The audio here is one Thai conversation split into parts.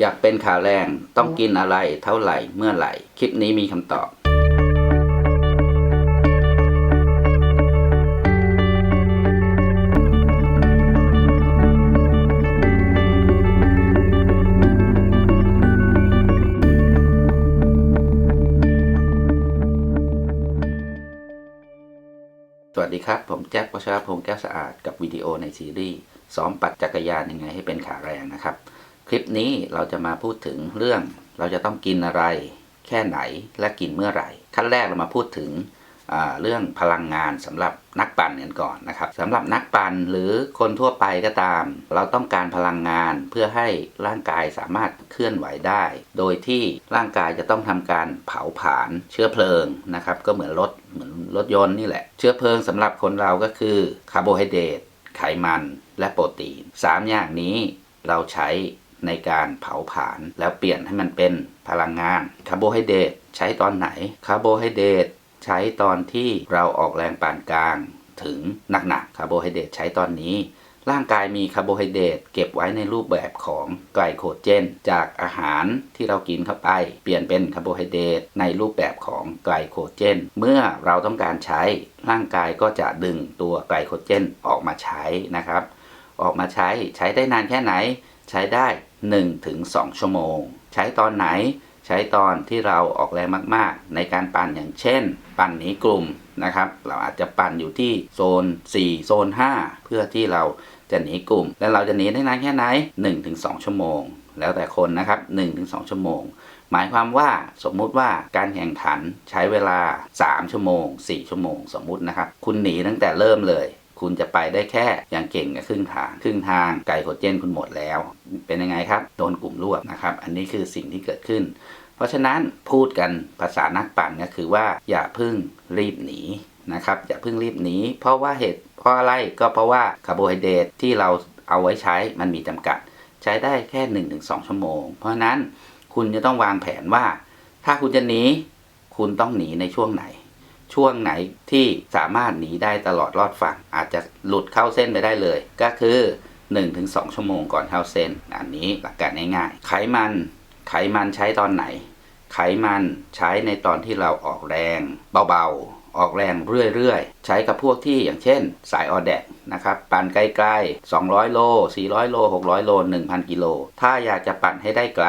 อยากเป็นขาแรงต้องกินอะไรเท่าไหร่เมื่อไหร่ คลิปนี้มีคำตอบสวัสดีครับ ผมแจ็ควัชรพงษ์แก้วสะอาดกับวิดีโอในซีรีส์ซ้อมปั่นจักรยานยังไงให้เป็นขาแรงนะครับ คลิปนี้เราจะมาพูดถึงเรื่อง เราจะต้องกินอะไร แค่ไหนและกินเมื่อไหร่ ขั้นแรกเรามาพูดถึงเรื่องพลังงานสำหรับนักปั่นกันก่อนนะครับสำหรับนักปั่นหรือคนทั่วไปก็ตาม เราต้องการพลังงานเพื่อให้ร่างกายสามารถเคลื่อนไหวได้ โดยที่ร่างกายจะต้องทำการเผาผลาญเชื้อเพลิงนะครับก็เหมือนรถเหมือนรถยนต์นี่แหละ เชื้อเพลิงสำหรับคนเราก็คือคาร์โบไฮเดรตไขมันและโปรตีนสามอย่างนี้เราใช้ ในการเผาผลาญแล้วเปลี่ยนให้มันเป็นพลังงานคาร์โบไฮเดรตใช้ตอนไหนคาร์โบไฮเดรตใช้ตอนที่เราออกแรงปานกลางถึงหนักๆคาร์โบไฮเดรตใช้ตอนนี้ ร่างกายมีคาร์โบไฮเดรตเก็บไว้ในรูปแบบของไกลโคเจน จากอาหารที่เรากินเข้าไป เปลี่ยนเป็นคาร์โบไฮเดรตในรูปแบบของไกลโคเจน เมื่อเราต้องการใช้ร่างกายก็จะดึงตัวไกลโคเจนออกมาใช้นะครับ ออกมาใช้ใช้ได้นานแค่ไหน ใช้ได้ 1-2 ชั่วโมง ใช้ตอนไหน ใช้ตอนที่เราออกแรงมาก ๆ ในการปั่นอย่างเช่น ปั่นหนีกลุ่มนะครับ เราอาจจะปั่นอยู่ที่โซน 4 โซน 5 เพื่อที่เราจะหนีกลุ่ม แล้วเราจะหนีได้นานแค่ไหน 1-2 ชั่วโมง แล้วแต่คนนะครับ 1-2 ชั่วโมง หมายความว่าสมมุติว่าการแข่งขันใช้เวลา 3 ชั่วโมง 4 ชั่วโมง สมมุตินะครับ คุณหนีตั้งแต่เริ่มเลย คุณจะไปได้แค่อย่างเก่งกับครึ่งทาง ครึ่งทางไกลโคเจนคุณหมดแล้ว เป็นยังไงครับ โดนกลุ่มรวบนะครับ อันนี้คือสิ่งที่เกิดขึ้น เพราะฉะนั้นพูดกันภาษานักปั่นก็คือว่าอย่าพึ่งรีบหนีนะครับอย่าพึ่งรีบหนีเพราะว่าเหตุเพราะอะไรก็เพราะว่าคาร์โบไฮเดรตที่เราเอาไว้ใช้มันมีจำกัด ใช้ได้แค่ 1-2 ชั่วโมง เพราะฉะนั้นคุณจะต้องวางแผนว่า ถ้าคุณจะหนีคุณต้องหนีในช่วงไหน ช่วงไหนที่สามารถหนีได้ตลอดรอดฝั่ง อาจจะหลุดเข้าเส้นไปได้เลย ก็คือ 1-2 ชั่วโมงก่อนเข้าเส้น อันนี้หลักการง่ายๆ ไขมันไขมันใช้ตอนไหน ไขมันใช้ในตอนที่เราออกแรงเบาๆ ออกแรงเรื่อยๆ ใช้กับพวกที่อย่างเช่น สายออแดกนะครับปั่นไกลๆ200 โล 400 โล 600 โล 1,000 กิโล ถ้าอยากจะปั่นให้ได้ไกล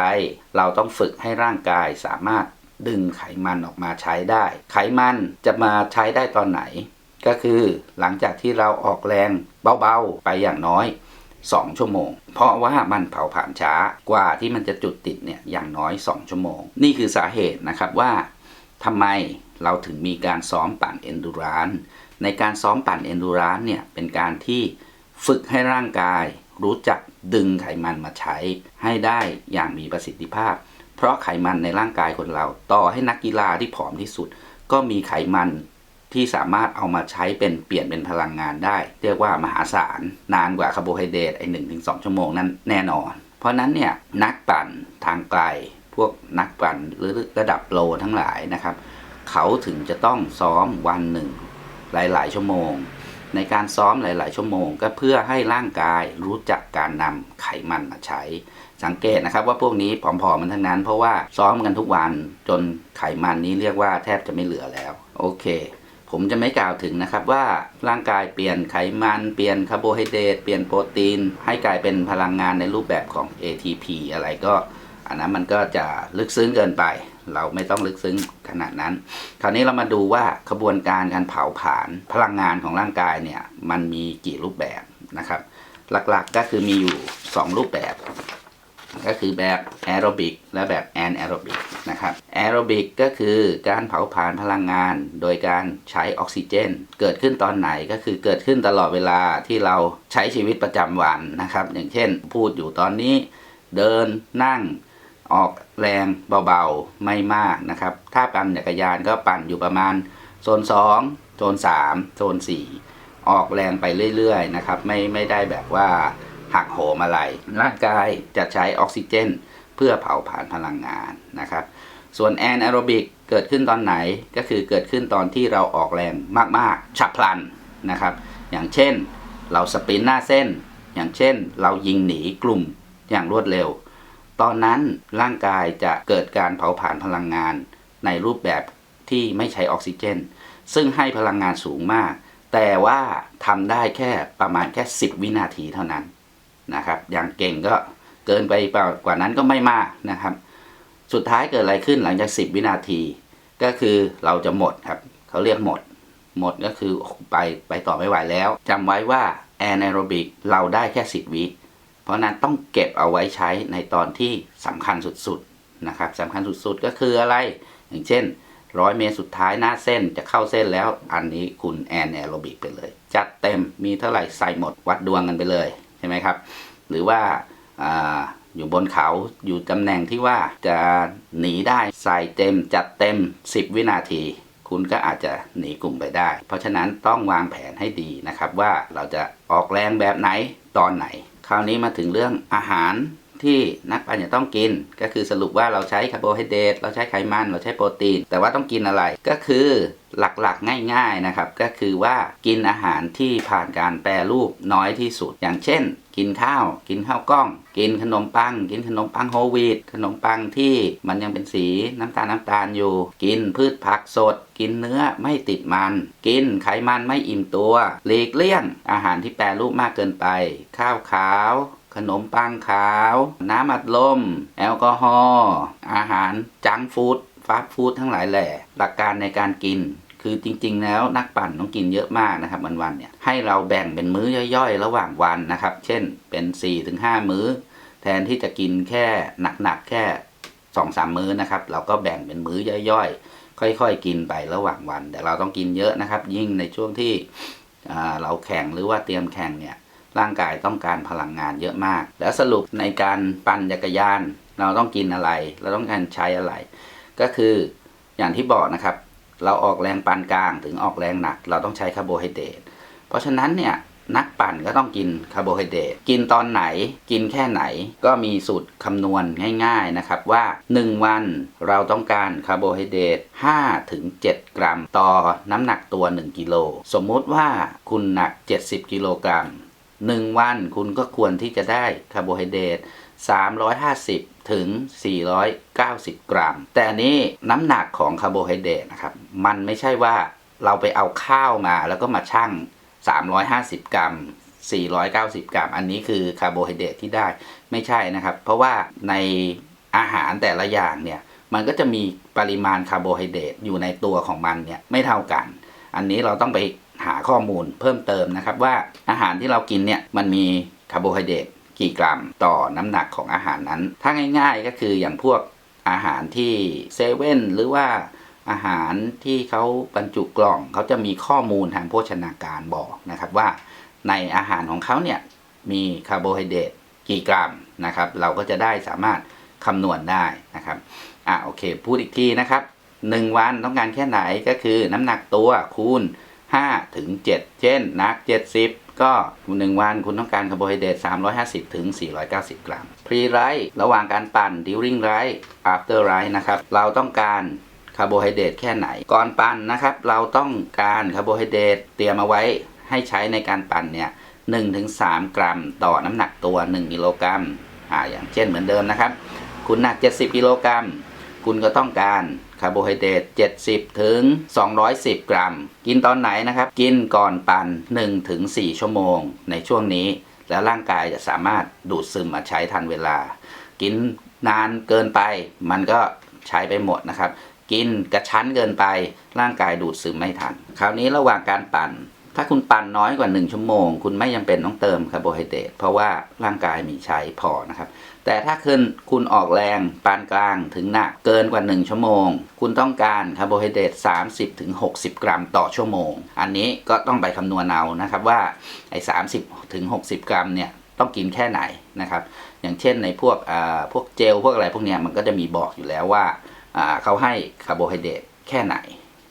เราต้องฝึกให้ร่างกายสามารถ ดึงไขมันออกมาใช้ได้ ไขมันจะมาใช้ได้ตอนไหน ก็คือหลังจากที่เราออกแรงเบาๆไปอย่างน้อย 2 ชั่วโมง เพราะว่ามันเผาผ่านช้ากว่าที่มันจะจุดติดเนี่ยอย่างน้อย 2 ชั่วโมง นี่คือสาเหตุนะครับว่าทำไมเราถึงมีการซ้อมปั่นเอนดูรานในการซ้อมปั่นเอนดูรานเนี่ยเป็นการที่ฝึกให้ร่างกายรู้จักดึงไขมันมาใช้ให้ได้อย่างมีประสิทธิภาพ เพราะไขมันในร่างกายคนเรา ต่อให้นักกีฬาที่ผอมที่สุด ก็มีไขมันที่สามารถเอามาใช้เป็นเปลี่ยนเป็นพลังงานได้ เรียกว่ามหาศาล นานกว่าคาร์โบไฮเดรตไอหนึ่งถึงสองชั่วโมงนั้นแน่นอน เพราะนั้นเนี่ยนักปั่นทางไกล พวกนักปั่นหรือระดับโปรทั้งหลายนะครับ เขาถึงจะต้องซ้อมวันหนึ่งหลาย ๆ ชั่วโมง ในการซ้อมหลาย ๆ ชั่วโมง ก็เพื่อให้ร่างกายรู้จักการนำไขมันมาใช้ สังเกตนะครับว่าพวกนี้ผอมๆมันทั้งนั้น เพราะว่าซ้อมกันทุกวันจนไขมันนี้เรียกว่าแทบจะไม่เหลือแล้วโอเค ผมจะไม่กล่าวถึงนะครับว่าร่างกายเปลี่ยนไขมันเปลี่ยนคาร์โบไฮเดรตเปลี่ยนโปรตีน ให้กลายเป็นพลังงานในรูปแบบของ ATP อะไรก็ อันนั้นมันก็จะลึกซึ้งเกินไป เราไม่ต้องลึกซึ้งขนาดนั้น คราวนี้เรามาดูว่าขบวนการการเผาผลาญพลังงานของร่างกายเนี่ยมันมีกี่รูปแบบนะครับ หลักๆก็คือมีอยู่ 2 รูปแบบ ก็คือแบบแอโรบิกและแบบแอนแอโรบิกนะครับแอโรบิกก็คือการเผาผลาญพลังงานโดยการใช้ออกซิเจน เกิดขึ้นตอนไหนก็คือเกิดขึ้นตลอดเวลาที่เราใช้ชีวิตประจำวันนะครับ อย่างเช่นพูดอยู่ตอนนี้เดินนั่ง ออกแรงเบาๆไม่มากนะครับ ถ้าปั่นจักรยานก็ปั่นอยู่ประมาณโซน2โซน3โซน4 ออกแรงไปเรื่อยๆนะครับ ไม่ไม่ได้แบบว่าหักโหมอะไร ร่างกายจะใช้ออกซิเจน เพื่อเผาผลาญพลังงานนะครับ ส่วนแอนแอโรบิกเกิดขึ้นตอนไหนก็คือเกิดขึ้นตอนที่เราออกแรงมากๆ ฉับพลันนะครับ อย่างเช่น เราสปรินต์หน้าเส้น อย่างเช่น เรายิงหนีกลุ่มอย่างรวดเร็ว ตอนนั้นร่างกายจะเกิดการเผาผลาญพลังงาน ในรูปแบบที่ไม่ใช้ออกซิเจน ซึ่งให้พลังงานสูงมาก แต่ว่าทำได้แค่ประมาณแค่ 10 วินาทีเท่านั้นนะครับ อย่างเก่งก็เกินไปกว่านั้นก็ไม่มากนะครับ สุดท้ายเกิดอะไรขึ้นหลังจาก 10 วินาที ก็คือเราจะหมดครับเขาเรียกหมด หมดก็คือไปไปต่อไม่ไหวแล้วจำไว้ว่าแอนแอโรบิกเราได้แค่ 10 วิ เพราะนั้นต้องเก็บเอาไว้ใช้ในตอนที่สำคัญสุดๆนะครับสำคัญสุดๆก็คืออะไร อย่างเช่นร้อยเมตรสุดท้ายหน้าเส้นจะเข้าเส้นแล้วอันนี้คุณแอนแอโรบิกไปเลย จัดเต็มมีเท่าไหร่ใส่หมดวัดดวงกันไปเลยใช่ไหมครับ หรือว่าอาอยู่บนเขาอยู่ตำแหน่งที่ว่าจะหนีได้ใส่เต็มจัดเต็ม 10 วินาที คุณก็อาจจะหนีกลุ่มไปได้ เพราะฉะนั้นต้องวางแผนให้ดีนะครับว่าเราจะออกแรงแบบไหนตอนไหน คราวนี้มาถึงเรื่องอาหาร ที่นักปั่นจะต้องกิน ก็คือสรุปว่าเราใช้คาร์โบไฮเดรตเราใช้ไขมันเราใช้โปรตีน แต่ว่าต้องกินอะไรก็คือหลักๆ ง่าย ๆนะครับ ก็คือว่ากินอาหารที่ผ่านการแปรรูปน้อยที่สุด อย่างเช่น กินข้าว กินข้าวกล้อง กินขนมปัง กินขนมปังโฮลวีตขนมปังที่มันยังเป็นสีน้ำตาลน้ำตาลอยู่ กินพืชผักสด กินเนื้อไม่ติดมัน กินไขมันไม่อิ่มตัวหลีกเลี่ยงอาหารที่แปรรูปมากเกินไป ข้าวขาว ขนมปังขาว น้ำอัดลม แอลกอฮอล์อาหารจังฟู้ดฟาสต์ฟู้ดทั้งหลายแหล่หลักการในการกิน คือจริง ๆ แล้วนักปั่นต้องกินเยอะมากนะครับวันๆเนี่ยให้เราแบ่งเป็นมื้อย่อยๆ ระหว่างวันนะครับ เช่นเป็น 4-5 มื้อ แทนที่จะกินแค่หนักๆแค่2-3มื้อนะครับ เราก็แบ่งเป็นมื้อย่อยๆ ค่อยๆ กินไประหว่างวัน แต่เราต้องกินเยอะนะครับ ยิ่งในช่วงที่เราแข่งหรือว่าเตรียมแข่งเนี่ย ร่างกายต้องการพลังงานเยอะมาก แล้วสรุปในการปั่นจักรยาน เราต้องกินอะไร เราต้องการใช้อะไร ก็คืออย่างที่บอกนะครับ เราออกแรงปานกลางถึงออกแรงหนัก เราต้องใช้คาร์โบไฮเดรตเพราะฉะนั้นเนี่ยนักปั่นก็ต้องกินคาร์โบไฮเดรตกินตอนไหนกินแค่ไหนก็มีสูตรคำนวณง่าย ๆนะครับว่า 1 วันเราต้องการคาร์โบไฮเดรต5ถึง7กรัม ต่อน้ำหนักตัว 1 กิโล สมมุติว่าคุณหนัก 70 กิโลกรัม 1วันคุณก็ควรที่จะได้คาร์โบไฮเดรต350 ถึง 490 กรัม แต่อันนี้น้ำหนักของคาร์โบไฮเดรตนะครับ มันไม่ใช่ว่าเราไปเอาข้าวมาแล้วก็มาชั่ง 350 กรัม 490 กรัม อันนี้คือคาร์โบไฮเดรตที่ได้ไม่ใช่นะครับ เพราะว่าในอาหารแต่ละอย่างเนี่ย มันก็จะมีปริมาณคาร์โบไฮเดรตอยู่ในตัวของมันเนี่ยไม่เท่ากัน อันนี้เราต้องไป หาข้อมูลเพิ่มเติมนะครับว่าอาหารที่เรากินเนี่ยมันมีคาร์โบไฮเดรตกี่กรัมต่อน้ำหนักของอาหารนั้น ถ้าง่าย ๆก็คืออย่างพวกอาหารที่เซเว่นหรือว่าอาหารที่เขาบรรจุกล่องเขาจะมีข้อมูลทางโภชนาการบอกนะครับว่าในอาหารของเขาเนี่ยมีคาร์โบไฮเดรตกี่กรัมนะครับเราก็จะได้สามารถคำนวณได้นะครับอะโอเค พูดอีกทีนะครับ 1 วันต้องการแค่ไหนก็คือน้ำหนักตัวคูณ 5ถึง7เช่นนัก 70 ก็ 1 วันคุณต้องการคาร์โบไฮเดรต350ถึง490 กรัม pre ride ระหว่างการปั่น during ride after ride นะครับเราต้องการคาร์โบไฮเดรตแค่ไหน ก่อนปั่นนะครับ เราต้องการคาร์โบไฮเดรตเตรียมเอาไว้ให้ใช้ในการปั่นเนี่ย1-3 กรัม ต่อน้ำหนักตัว 1 กิโลกรัมอ่าอย่างเช่นเหมือนเดิมนะครับ คุณหนัก 70 กิโลกรัม คุณก็ต้องการ คาร์โบไฮเดรต70 ถึง 210 กรัม กินตอนไหนนะครับ กินก่อนปั่น1ถึง4ชั่วโมง ในช่วงนี้ แล้วร่างกายจะสามารถดูดซึมมาใช้ทันเวลา กินนานเกินไป มันก็ใช้ไปหมดนะครับ กินกระชั้นเกินไป ร่างกายดูดซึมไม่ทัน คราวนี้ระหว่างการปั่น ถ้าคุณปั่นน้อยกว่า 1 ชั่วโมง คุณไม่จำเป็นต้องเติมคาร์โบไฮเดรตเพราะว่าร่างกายมีใช้พอนะครับ แต่ถ้าคุณคุณออกแรงปานกลางถึงหนักเกินกว่า 1 ชั่วโมง คุณต้องการคาร์โบไฮเดรต30ถึง60 กรัมต่อชั่วโมง อันนี้ก็ต้องไปคำนวณเอานะครับว่าไอ้30ถึง60 กรัมเนี่ยต้องกินแค่ไหนนะครับ อย่างเช่นในพวกอ่าพวกเจลพวกอะไรพวกเนี้ยมันก็จะมีบอกอยู่แล้วว่าอ่าเขาให้คาร์โบไฮเดรตแค่ไหน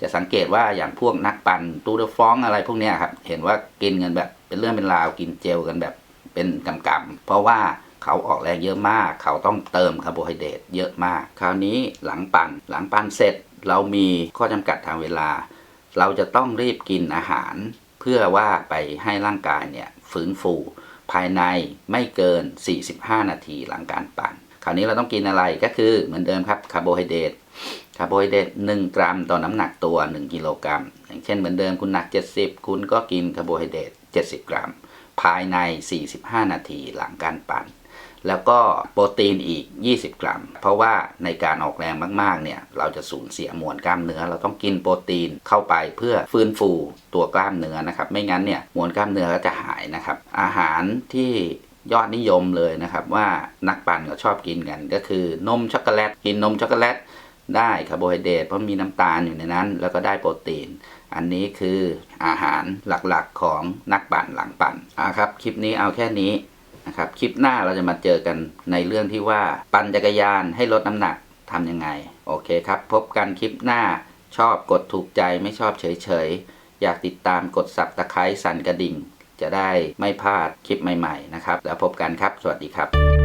จะสังเกตว่าอย่างพวกนักปั่นตูเดฟองอะไรพวกเนี้ยครับ เห็นว่ากินกันแบบเป็นเรื่องเป็นราวกินเจลกันแบบเป็นกำกำๆเพราะว่า เขาออกแรงเยอะมาก เขาต้องเติมคาร์โบไฮเดรตเยอะมาก คราวนี้หลังปั่นหลังปั่นเสร็จเรามีข้อจำกัดทางเวลา เราจะต้องรีบกินอาหาร เพื่อว่าไปให้ร่างกายเนี่ยฟื้นฟู ภายในไม่เกิน 45 นาทีหลังการปั่น คราวนี้เราต้องกินอะไรก็คือเหมือนเดิมครับคาร์โบไฮเดรตคาร์โบไฮเดรต1 กรัมต่อน้ำหนักตัว 1 กิโลกรัม อย่างเช่นเหมือนเดิมคุณหนัก 70 คุณก็กินคาร์โบไฮเดรต70 กรัม ภายใน 45 นาทีหลังการปั่น แล้วก็โปรตีนอีก 20 กรัม เพราะว่าในการออกแรงมากๆเนี่ยเราจะสูญเสียมวลกล้ามเนื้อ เราต้องกินโปรตีนเข้าไปเพื่อฟื้นฟูตัวกล้ามเนื้อนะครับไม่งั้นเนี่ยมวลกล้ามเนื้อก็จะหายนะครับอาหารที่ยอดนิยมเลยนะครับว่านักปั่นก็ชอบกินกันก็คือนมช็อกโกแลตกินนมช็อกโกแลตได้คาร์โบไฮเดรตเพราะมีน้ำตาลอยู่ในนั้น แล้วก็ได้โปรตีน อันนี้คืออาหารหลักๆของนักปั่นหลังปั่นอ่าครับคลิปนี้เอาแค่นี้ นะครับคลิปหน้าเราจะมาเจอกันในเรื่องที่ว่าปั่นจักรยานให้ลดน้ำหนักทำยังไง โอเคครับ พบกันคลิปหน้าชอบกดถูกใจไม่ชอบเฉยๆ อยากติดตามกดสับตะไคร้สั่นกระดิ่ง จะได้ไม่พลาดคลิปใหม่ๆนะครับ แล้วพบกันครับ สวัสดีครับ